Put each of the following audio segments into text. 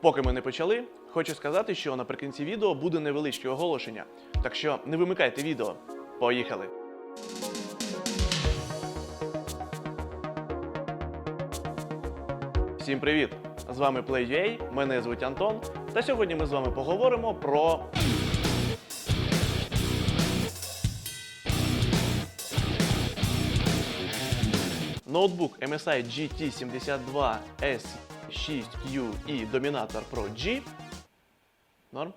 Поки ми не почали, хочу сказати, що наприкінці відео буде невеличке оголошення. Так що не вимикайте відео. Поїхали! Всім привіт! З вами Play.ua, мене звуть Антон. Та сьогодні ми з вами поговоримо про ноутбук MSI GT72S6Q і домінатор Pro G. Норм?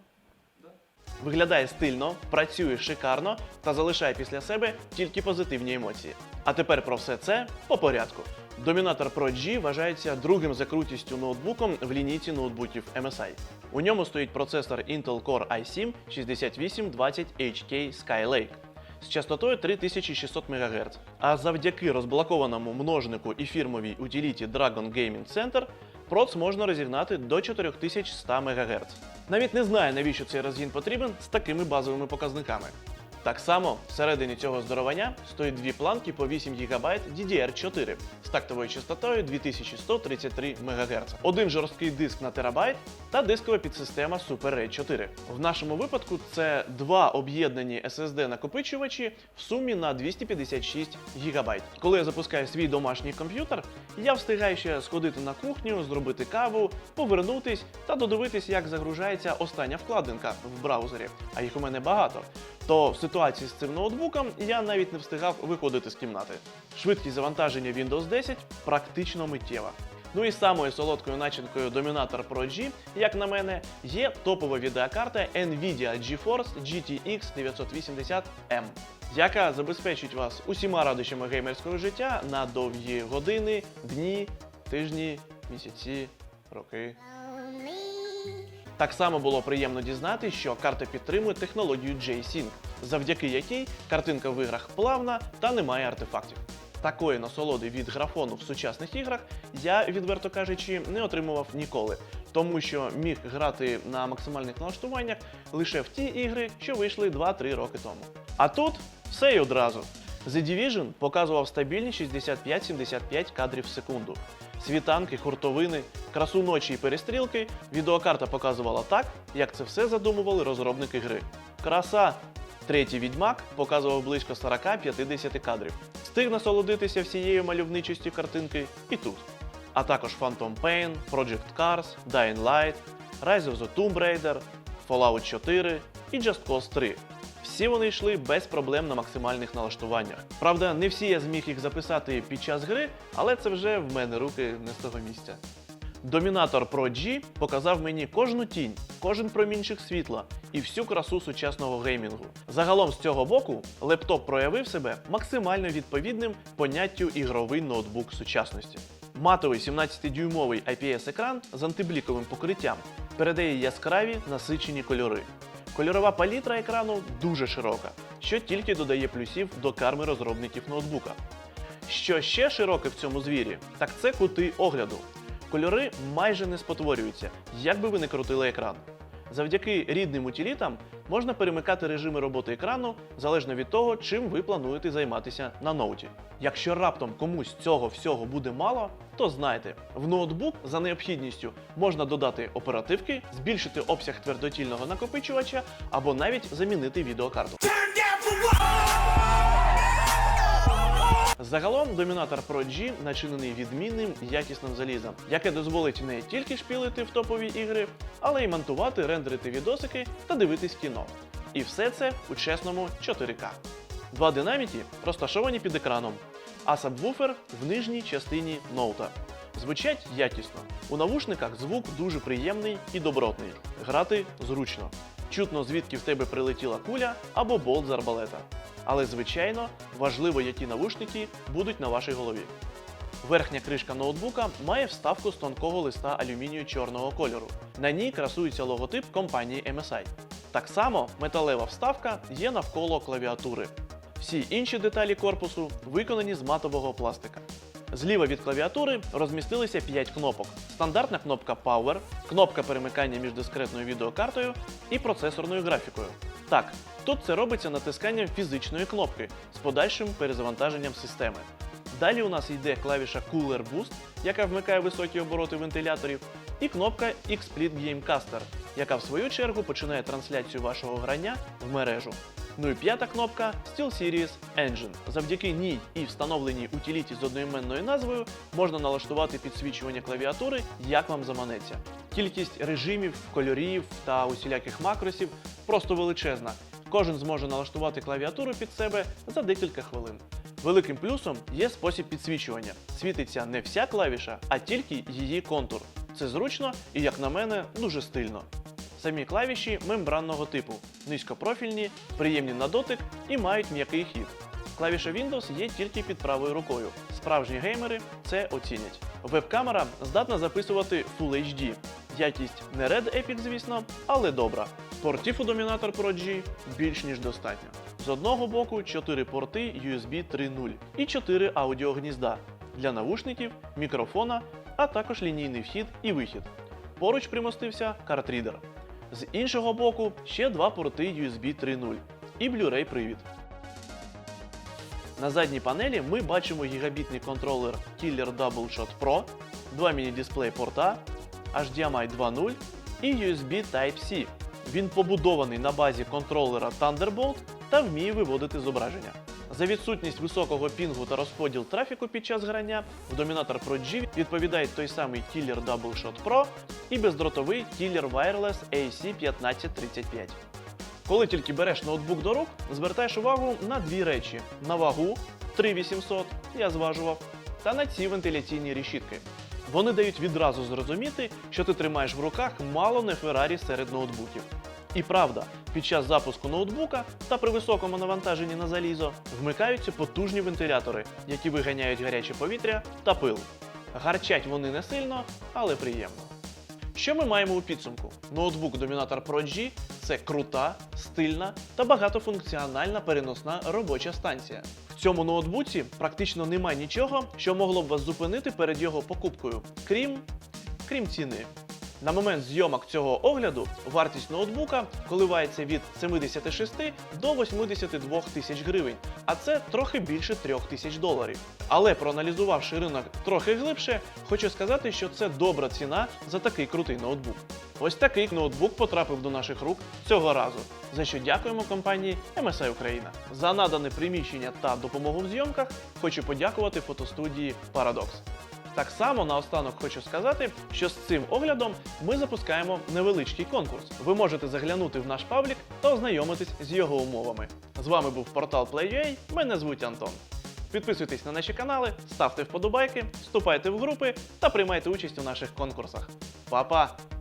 Виглядає стильно, працює шикарно та залишає після себе тільки позитивні емоції. А тепер про все це по порядку. Домінатор Pro G вважається другим за крутістю ноутбуком в лінійці ноутбуків MSI. У ньому стоїть процесор Intel Core i7 6820HK Skylake з частотою 3600 МГц. А завдяки розблокованому множнику і фірмовій утиліті Dragon Gaming Center проц можна розігнати до 4100 МГц. Навіть не знаю, навіщо цей розгін потрібен з такими базовими показниками. Так само всередині цього здоровання стоїть дві планки по 8 ГБ DDR4 з тактовою частотою 2133 МГц, один жорсткий диск на терабайт та дискова підсистема Super RAID 4. В нашому випадку це два об'єднані SSD накопичувачі в сумі на 256 ГБ. Коли я запускаю свій домашній комп'ютер, я встигаю ще сходити на кухню, зробити каву, повернутись та додивитись, як загружається остання вкладинка в браузері. А їх у мене багато. То в ситуації з цим ноутбуком я навіть не встигав виходити з кімнати. Швидкість завантаження Windows 10 практично миттєва. Ну і самою солодкою начинкою домінатор Pro G, як на мене, є топова відеокарта Nvidia GeForce GTX 980M, яка забезпечить вас усіма радощами геймерського життя на довгі години, дні, тижні, місяці, роки. Так само було приємно дізнати, що карта підтримує технологію J-Sync, завдяки якій картинка в іграх плавна та не має артефактів. Такої насолоди від графону в сучасних іграх я, відверто кажучи, не отримував ніколи, тому що міг грати на максимальних налаштуваннях лише в ті ігри, що вийшли 2-3 роки тому. А тут все й одразу. The Division показував стабільні 65-75 кадрів в секунду. Світанки, хуртовини, красу ночі і перестрілки відеокарта показувала так, як це все задумували розробники гри. Краса! Третій відьмак показував близько 40-50 кадрів. Встиг насолодитися всією мальовничістю картинки і тут. А також Phantom Pain, Project Cars, Dying Light, Rise of the Tomb Raider, Fallout 4 і Just Cause 3. Всі вони йшли без проблем на максимальних налаштуваннях. Правда, не всі я зміг їх записати під час гри, але це вже в мене руки не з того місця. Домінатор Pro G показав мені кожну тінь, кожен промінчик світла і всю красу сучасного геймінгу. Загалом з цього боку лептоп проявив себе максимально відповідним поняттю ігровий ноутбук сучасності. Матовий 17-дюймовий IPS-екран з антибліковим покриттям передає яскраві насичені кольори. Кольорова палітра екрану дуже широка, що тільки додає плюсів до карми розробників ноутбука. Що ще широке в цьому звірі, так це кути огляду. Кольори майже не спотворюються, як би ви не крутили екран. Завдяки рідним утилітам можна перемикати режими роботи екрану залежно від того, чим ви плануєте займатися на ноуті. Якщо раптом комусь цього всього буде мало, то знайте, в ноутбук за необхідністю можна додати оперативки, збільшити обсяг твердотільного накопичувача або навіть замінити відеокарту. Загалом домінатор Pro G начинений відмінним якісним залізом, яке дозволить не тільки шпілити в топові ігри, але й монтувати, рендерити відосики та дивитись кіно. І все це у чесному 4К. Два динаміки розташовані під екраном, а сабвуфер в нижній частині ноута. Звучать якісно. У навушниках звук дуже приємний і добротний. Грати зручно. Чутно, звідки в тебе прилетіла куля або болт з арбалета. Але, звичайно, важливо, які навушники будуть на вашій голові. Верхня кришка ноутбука має вставку з тонкого листа алюмінію чорного кольору. На ній красується логотип компанії MSI. Так само металева вставка є навколо клавіатури. Всі інші деталі корпусу виконані з матового пластика. Зліва від клавіатури розмістилися 5 кнопок: стандартна кнопка Power, кнопка перемикання між дискретною відеокартою і процесорною графікою. Так, тут це робиться натисканням фізичної кнопки з подальшим перезавантаженням системи. Далі у нас йде клавіша Cooler Boost, яка вмикає високі обороти вентиляторів, і кнопка X-Split Gamecaster, яка в свою чергу починає трансляцію вашого грання в мережу. Ну і п'ята кнопка SteelSeries Engine. Завдяки ній і встановленій утиліті з одноіменною назвою можна налаштувати підсвічування клавіатури, як вам заманеться. Кількість режимів, кольорів та усіляких макросів просто величезна. Кожен зможе налаштувати клавіатуру під себе за декілька хвилин. Великим плюсом є спосіб підсвічування. Світиться не вся клавіша, а тільки її контур. Це зручно і, як на мене, дуже стильно. Самі клавіші мембранного типу, низькопрофільні, приємні на дотик і мають м'який хід. Клавіша Windows є тільки під правою рукою. Справжні геймери це оцінять. Веб-камера здатна записувати Full HD. Якість не Red Epic, звісно, але добра. Портів у Dominator Pro G більш ніж достатньо. З одного боку 4 порти USB 3.0 і 4 аудіогнізда для навушників, мікрофона, а також лінійний вхід і вихід. Поруч примостився картрідер. З іншого боку ще два порти USB 3.0 і Blu-ray привід. На задній панелі ми бачимо гігабітний контролер Killer Double Shot Pro, два міні-дисплей порта, HDMI 2.0 і USB Type-C. Він побудований на базі контролера Thunderbolt та вміє виводити зображення. За відсутність високого пінгу та розподіл трафіку під час грання в Dominator Pro G відповідає той самий Killer Double Pro і бездротовий Killer Wireless AC1535. Коли тільки береш ноутбук до рук, звертаєш увагу на дві речі: на вагу 3800, я зважував, та на ці вентиляційні решітки. Вони дають відразу зрозуміти, що ти тримаєш в руках мало не Феррарі серед ноутбуків. І правда, під час запуску ноутбука та при високому навантаженні на залізо вмикаються потужні вентилятори, які виганяють гаряче повітря та пил. Гарчать вони не сильно, але приємно. Що ми маємо у підсумку? Ноутбук Dominator Pro G – це крута, стильна та багатофункціональна переносна робоча станція. В цьому ноутбуці практично немає нічого, що могло б вас зупинити перед його покупкою, крім, крім ціни. На момент зйомок цього огляду вартість ноутбука коливається від 76 до 82 тисяч гривень, а це трохи більше 3 тисяч доларів. Але проаналізувавши ринок трохи глибше, хочу сказати, що це добра ціна за такий крутий ноутбук. Ось такий ноутбук потрапив до наших рук цього разу, за що дякуємо компанії MSI Україна. За надане приміщення та допомогу в зйомках хочу подякувати фотостудії Paradox. Так само наостанок хочу сказати, що з цим оглядом ми запускаємо невеличкий конкурс. Ви можете заглянути в наш паблік та ознайомитись з його умовами. З вами був портал Play.ua, мене звуть Антон. Підписуйтесь на наші канали, ставте вподобайки, вступайте в групи та приймайте участь у наших конкурсах. Па-па!